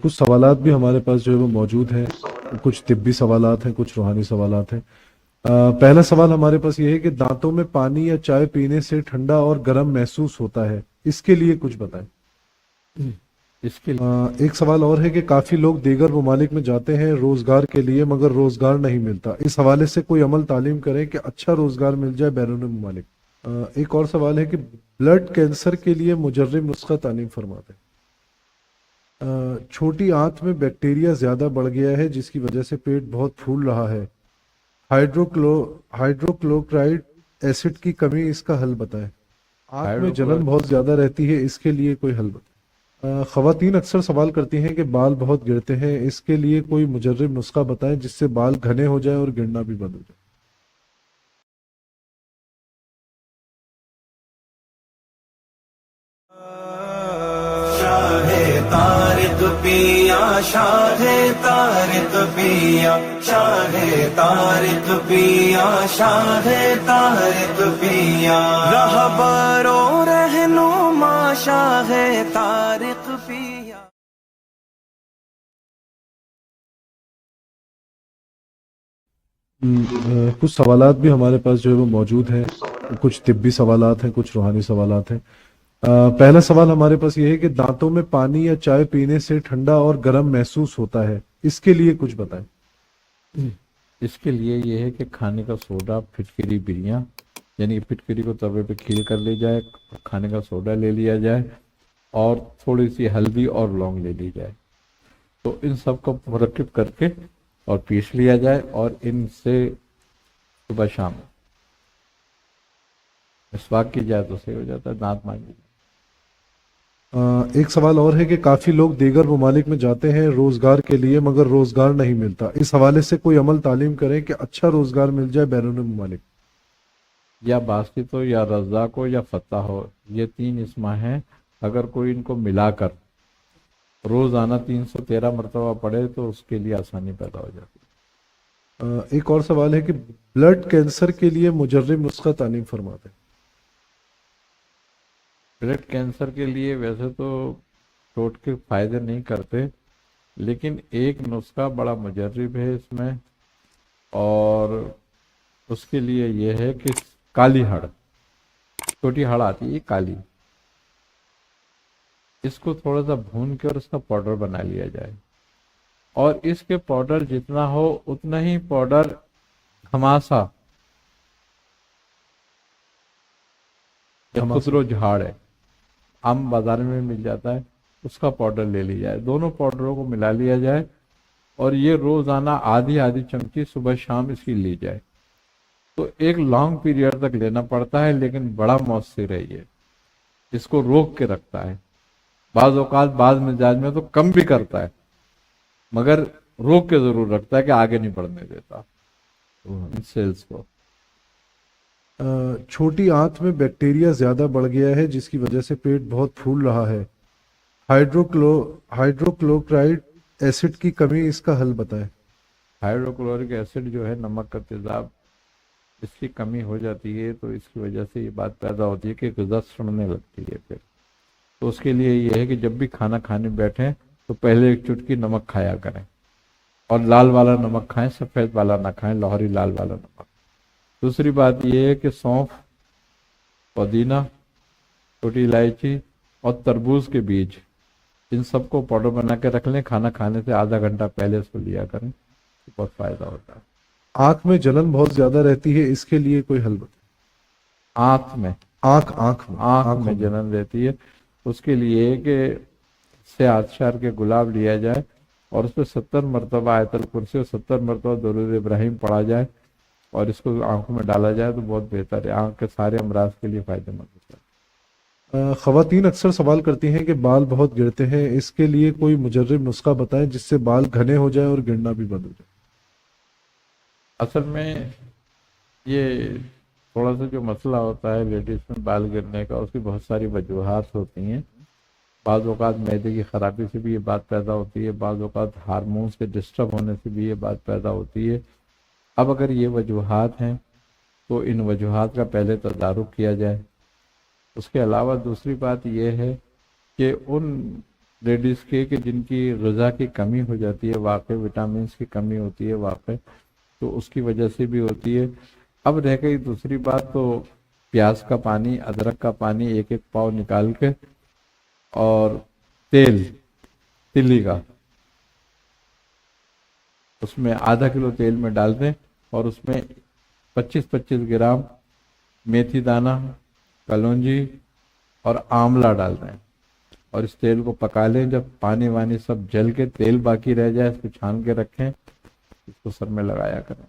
کچھ سوالات بھی ہمارے پاس جو ہے وہ موجود ہیں۔ کچھ طبی سوالات ہیں کچھ روحانی سوالات ہیں۔ آ، پہلا سوال ہمارے پاس یہ ہے کہ دانتوں میں پانی یا چائے پینے سے ٹھنڈا اور گرم محسوس ہوتا ہے۔ اس کے لیے کچھ بتائیں۔ اس کے آ، ایک سوال اور ہے کہ کافی لوگ دیگر ممالک میں جاتے ہیں روزگار کے لیے مگر روزگار نہیں ملتا۔ اس حوالے سے کوئی عمل تعلیم کریں کہ اچھا روزگار مل جائے بیرون ممالک۔ ایک اور سوال ہے کہ بلڈ کینسر کے لیے مجرب نسخہ تعلیم فرماتے ہیں۔ چھوٹی آنت میں بیکٹیریا زیادہ بڑھ گیا ہے جس کی وجہ سے پیٹ بہت پھول رہا ہے۔ ہائیڈروکلو ہائیڈروکلوکرائڈ ایسڈ کی کمی اس کا حل بتائیں آنت میں جلن بہت زیادہ رہتی ہے اس کے لیے کوئی حل بتائیں خواتین اکثر سوال کرتی ہیں کہ بال بہت گرتے ہیں اس کے لیے کوئی مجرب نسخہ بتائیں جس سے بال گھنے ہو جائیں اور گرنا بھی بند ہو جائے۔ شاہ تارک پیا، شاہ تارک پیا، شاہ تارک پیا، شاہ تارک پیا۔ رہبرو رہنما، شاہ تارک پیا۔ کچھ سوالات بھی ہمارے پاس جو ہے وہ موجود ہیں۔ کچھ طبی سوالات ہیں، کچھ روحانی سوالات ہیں۔ آ، پہلا سوال ہمارے پاس یہ ہے کہ دانتوں میں پانی یا چائے پینے سے ٹھنڈا اور گرم محسوس ہوتا ہے۔ اس کے لیے کچھ بتائیں۔ اس کے لیے یہ ہے کہ کھانے کا سوڈا پھٹکری بریاں یعنی پھٹکری کو توے پہ کھیل کر لے جائے کھانے کا سوڈا لے لیا جائے اور تھوڑی سی ہلدی اور لونگ لے لی جائے۔ تو ان سب کو مرکب کر کے اور پیس لیا جائے اور ان سے صبح شام مسواک کی جائے تو صحیح ہو جاتا ہے دانت مانجی جائے آ، ایک سوال اور ہے کہ کافی لوگ دیگر ممالک میں جاتے ہیں روزگار کے لیے مگر روزگار نہیں ملتا۔ اس حوالے سے کوئی عمل تعلیم کریں کہ اچھا روزگار مل جائے بیرون ممالک یا باسط ہو یا رزاق ہو یا فتح ہو یہ تین اسما ہیں۔ اگر کوئی ان کو ملا کر روزانہ تین سو تیرہ مرتبہ پڑھے تو اس کے لیے آسانی پیدا ہو جاتی۔ ایک اور سوال ہے کہ بلڈ کینسر کے لیے مجرب نسخہ تعلیم فرماتے ہیں۔ بلڈ کینسر کے لیے ویسے تو ٹوٹ کے فائدے نہیں کرتے، لیکن ایک نسخہ بڑا مجرب ہے اس میں، اور اس کے لیے یہ ہے کہ کالی ہڑ، چھوٹی ہڑ آتی ہے کالی۔ اس کو تھوڑا سا بھون کے اور اس کا پاؤڈر بنا لیا جائے۔ اور اس کے پاؤڈر جتنا ہو، اتنا ہی پاؤڈر گھماسا خسرو جھاڑ ہے۔ عام بازار میں مل جاتا ہے، اس کا پاؤڈر لے لی جائے۔ دونوں پاؤڈروں کو ملا لیا جائے اور یہ روزانہ آدھی آدھی چمچی صبح شام اس کی لی جائے۔ تو ایک لانگ پیریڈ تک لینا پڑتا ہے، لیکن بڑا مؤثر ہے یہ۔ اس کو روک کے رکھتا ہے۔ بعض اوقات بعض مزاج میں تو کم بھی کرتا ہے، مگر روک کے ضرور رکھتا ہے کہ آگے نہیں بڑھنے دیتا۔ ان سیلز کو چھوٹی آنت میں بیکٹیریا زیادہ بڑھ گیا ہے، جس کی وجہ سے پیٹ بہت پھول رہا ہے۔ ہائیڈروکلو، ہائیڈروکلوکرائڈ ایسڈ کی کمی اس کا حل بتائیں۔ ہائیڈروکلورک ایسڈ جو ہے، نمک کا تیزاب اس کی کمی ہو جاتی ہے، تو اس کی وجہ سے یہ بات پیدا ہوتی ہے کہ غذا سڑنے لگتی ہے پھر۔ تو اس کے لیے یہ ہے کہ جب بھی کھانا کھانے بیٹھیں، تو پہلے ایک چٹکی نمک کھایا کریں۔ اور لال والا نمک کھائیں، سفید والا نہ کھائیں، لاہوری لال والا نمک۔ دوسری بات یہ ہے کہ سونف پودینہ چھوٹی الائچی اور تربوز کے بیج ان سب کو پاؤڈر بنا کے رکھ لیں کھانا کھانے سے آدھا گھنٹہ پہلے اس کو لیا کریں بہت فائدہ ہوتا ہے۔ آنکھ میں جلن بہت زیادہ رہتی ہے اس کے لیے کوئی حل بتائیں۔ آنکھ میں۔ آنکھ آنکھ میں۔ آنکھ میں جلن رہتی ہے۔ اس کے لیے کہ سے آتشار کے گلاب لیا جائے اور اس پہ ستر مرتبہ آیت الکرسی اور ستر مرتبہ درود ابراہیم پڑھا جائے۔ اور اس کو آنکھوں میں ڈالا جائے تو بہت بہتر ہے۔ آنکھ کے سارے امراض کے لیے فائدہ مند ہوتا ہے خواتین اکثر سوال کرتی ہیں کہ بال بہت گرتے ہیں اس کے لیے کوئی مجرب نسخہ بتائیں جس سے بال گھنے ہو جائیں اور گرنا بھی بند ہو جائے۔ اصل میں یہ تھوڑا سا جو مسئلہ ہوتا ہے لیڈیز میں بال گرنے کا اس کی بہت ساری وجوہات ہوتی ہیں۔ بعض اوقات معدے کی خرابی سے بھی یہ بات پیدا ہوتی ہے بعض اوقات ہارمونس کے ڈسٹرب ہونے سے بھی یہ بات پیدا ہوتی ہے۔ اب اگر یہ وجوہات ہیں تو ان وجوہات کا پہلے تدارک کیا جائے۔ اس کے علاوہ دوسری بات یہ ہے کہ ان لیڈیز کے کہ جن کی غذا کی کمی ہو جاتی ہے، واقع وٹامنس کی کمی ہوتی ہے، واقع تو اس کی وجہ سے بھی ہوتی ہے۔ اب رہ گئی دوسری بات تو پیاز کا پانی، ادرک کا پانی ایک ایک پاؤ نکال کے اور تیل، تلی کا۔ اس میں آدھا کلو تیل میں ڈال دیں اور اس میں پچیس پچیس گرام میتھی دانہ کلونجی اور آملہ ڈال دیں۔ اور اس تیل کو پکا لیں۔ جب پانی وانی سب جل کے تیل باقی رہ جائے، اس کو چھان کے رکھیں، اس کو سر میں لگایا کریں۔